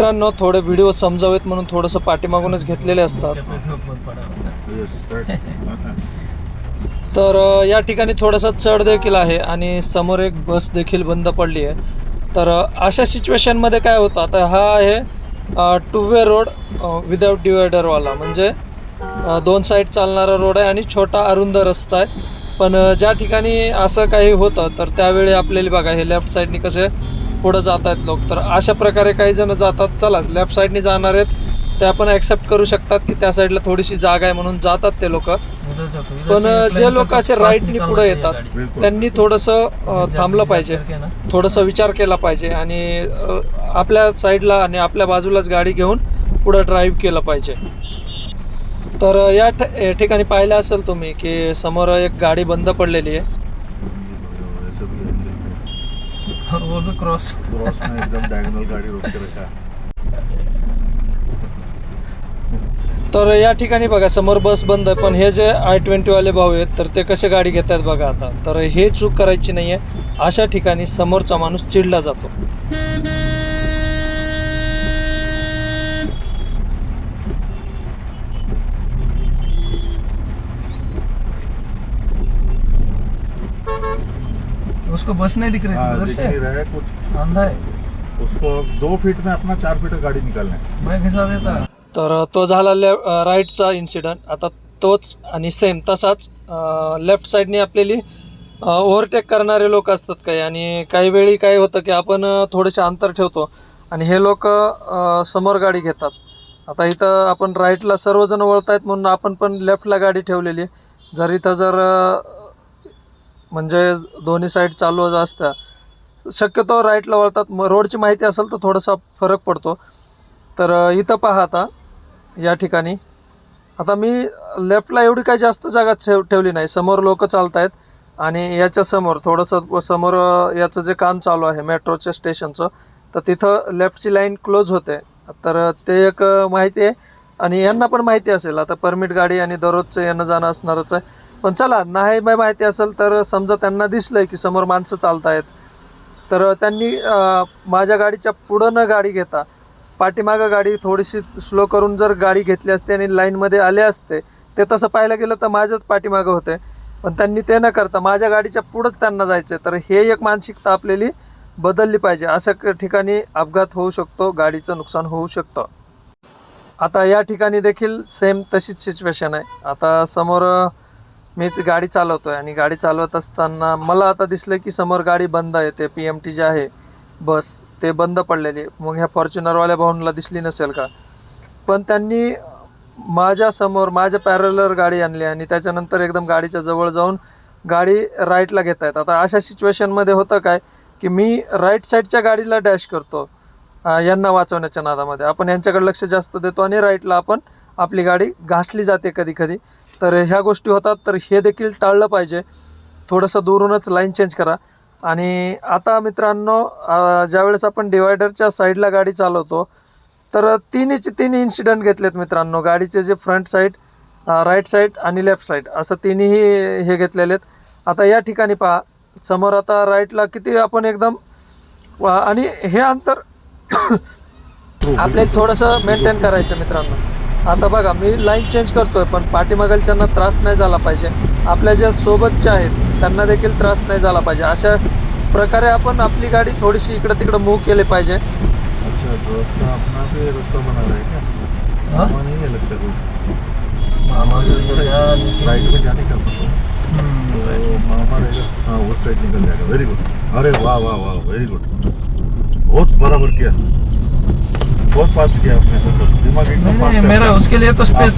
मित्रांनो थोडे व्हिडिओ समजावेत म्हणून थोडंसं पाठीमागूनच घेतलेले असतात. तर या ठिकाणी थोडासा चढ देखील आहे आणि समोर एक बस देखील बंद पडली आहे. तर अशा सिच्युएशनमध्ये काय होतं? आता हा आहे टू वे रोड विदाऊट डिवायडरवाला म्हणजे दोन साईड चालणारा रोड आहे आणि छोटा अरुंद रस्ता आहे. पण ज्या ठिकाणी असं काही होतं तर त्यावेळी आपल्याला बघा हे लेफ्ट साईडनी कसे पुढं जात आहेत लोक. तर अशा प्रकारे काही जण जातात. चला लेफ्ट साईडनी जाणार आहेत. ते आपण ॲक्सेप्ट करू शकतात की त्या साईडला थोडीशी जागा आहे म्हणून जातात ते लोक. पण जे लोक असे राईटनी पुढे येतात. त्यांनी थोडंसं थांबलं पाहिजे. थोडंसं विचार केला पाहिजे आणि आपल्या साईडला आणि आपल्या बाजूलाच गाडी घेऊन पुढं ड्राईव्ह केलं पाहिजे. तर या ठ- या ठिकाणी पाहिलं असेल तुम्ही की समोर एक गाडी बंद पडलेली आहे. और वो भी क्रॉस क्रॉस में एकदम डायगोनल गाड़ी रोक के? रखा तर या ठिकाणी बघा समोर बस बंद आहे पण हे जे आय ट्वेंटीवाले भाऊ आहेत तर ते कसे गाडी घेत आहेत बघा आता. तर हे चूक करायची नाही आहे अशा ठिकाणी समोरचा माणूस चिडला जातो. उसको बस नहीं दिख रही हाँ, दिख से? नहीं रहा है कुछ। अंधा है। उसको दो फीट में अपना चार फीट का गाड़ी निकालना है। मैं घिसा देता। तर तो झाला ले राईटचा इन्सिडंट आता तोच आणि सेम तसाच लेफ्ट साईडने आपल्याली ओव्हरटेक करणारे लोक असतात काही. आणि काही वेळी काय होतं की आपण थोडेसे अंतर ठेवतो. आणि हे लोक समोर गाडी घेतात. आता इथं आपण राईटला सर्वजण वळत आहेत म्हणून आपण पण लेफ्टला गाडी ठेवलेली. जर इथं जर म्हणजे दोन्ही साईड चालू असत्या शक्यतो राईटला वळतात. मग रोडची माहिती असेल तर थोडासा फरक पडतो. तर इथं पहा आता या ठिकाणी. आता मी लेफ्टला एवढी काही जास्त जागा ठेव ठेवली नाही. समोर लोक चालत आहेत आणि याच्यासमोर थोडंसं समोर याचं जे काम चालू आहे मेट्रोच्या स्टेशनचं तर तिथं लेफ्टची लाईन क्लोज होते. तर ते एक माहिती आहे. आणि यांना पण माहिती असेल. आता परमिट गाडी आणि दररोजचं येणं जाणं असणारच आहे. पण चला नाही बाय माहिती असेल तर समजा त्यांना दिसलं की समोर माणसं चालत आहेत तर त्यांनी माझ्या गाडीच्या पुढं न गाडी घेता पाठीमागं गाडी थोडीशी स्लो करून जर गाडी घेतली असते आणि लाईनमध्ये आले असते ते तसं पाहायला गेलं तर माझ्याच पाठीमागं होते. पण त्यांनी ते न करता माझ्या गाडीच्या पुढंच त्यांना जायचं तर हे एक मानसिकता आपलेली बदलली पाहिजे. अशा क- ठिकाणी अपघात होऊ शकतो गाडीचं नुकसान होऊ शकतं. आता या ठिकाणी देखील सेम तशीच सिच्युएशन आहे. आता समोर मीच गाडी चालवतो आहे आणि गाडी चालवत असताना मला आता दिसलं की समोर गाडी बंद आहे ते पी एम टी जे आहे बस ते बंद पडलेली. मग ह्या फॉर्च्युनरवाल्या भाऊनला दिसली नसेल का? पण त्यांनी माझ्यासमोर माझ्या पॅरलर गाडी आणली आणि त्याच्यानंतर एकदम गाडीच्या जवळ जाऊन गाडी राईटला घेत आहेत आता अशा सिच्युएशनमध्ये होतं काय की मी राईट साईडच्या गाडीला डॅश करतो यांना वाचवण्याच्या नादामध्ये. आपण यांच्याकडे लक्ष जास्त देतो आणि राईटला आपण आपली गाडी घासली जाते कधी कधी तर ह्या गोष्टी होतात तर हे देखील टाळलं पाहिजे. थोडंसं दुरूनच लाईन चेंज करा. आणि आता मित्रांनो ज्यावेळेस आपण डिवायडरच्या साईडला गाडी चालवतो तर तिन्हीचे तिन्ही इन्सिडेंट घेतलेत मित्रांनो. गाडीचे जे फ्रंट साईड राईट साईड आणि लेफ्ट साईड असं तिन्ही हे घेतलेले आहेत. आता या ठिकाणी पहा समोर आता राईटला किती आपण एकदम वा- आणि हे अंतर आपल्याला थोडंसं मेंटेन करायचं मित्रांनो. आता बघा मी लाईन चेंज करतोय पण पाठीमागलच्यांना त्रास नाही झाला पाहिजे. आपल्या ज्या सोबतचे आहेत त्यांना देखील त्रास नाही झाला पाहिजे. अशा प्रकारे आपण आपली गाडी थोडीशी इकडं तिकडं मूव केली पाहिजे. रहा है? वेरी गुड अरे वाह वाह वाह वेरी गुड बहुत बराबर किया. बहुत फास्ट किया आपने सर। दिमाग एकदम मेरा उसके लिए तो स्पेस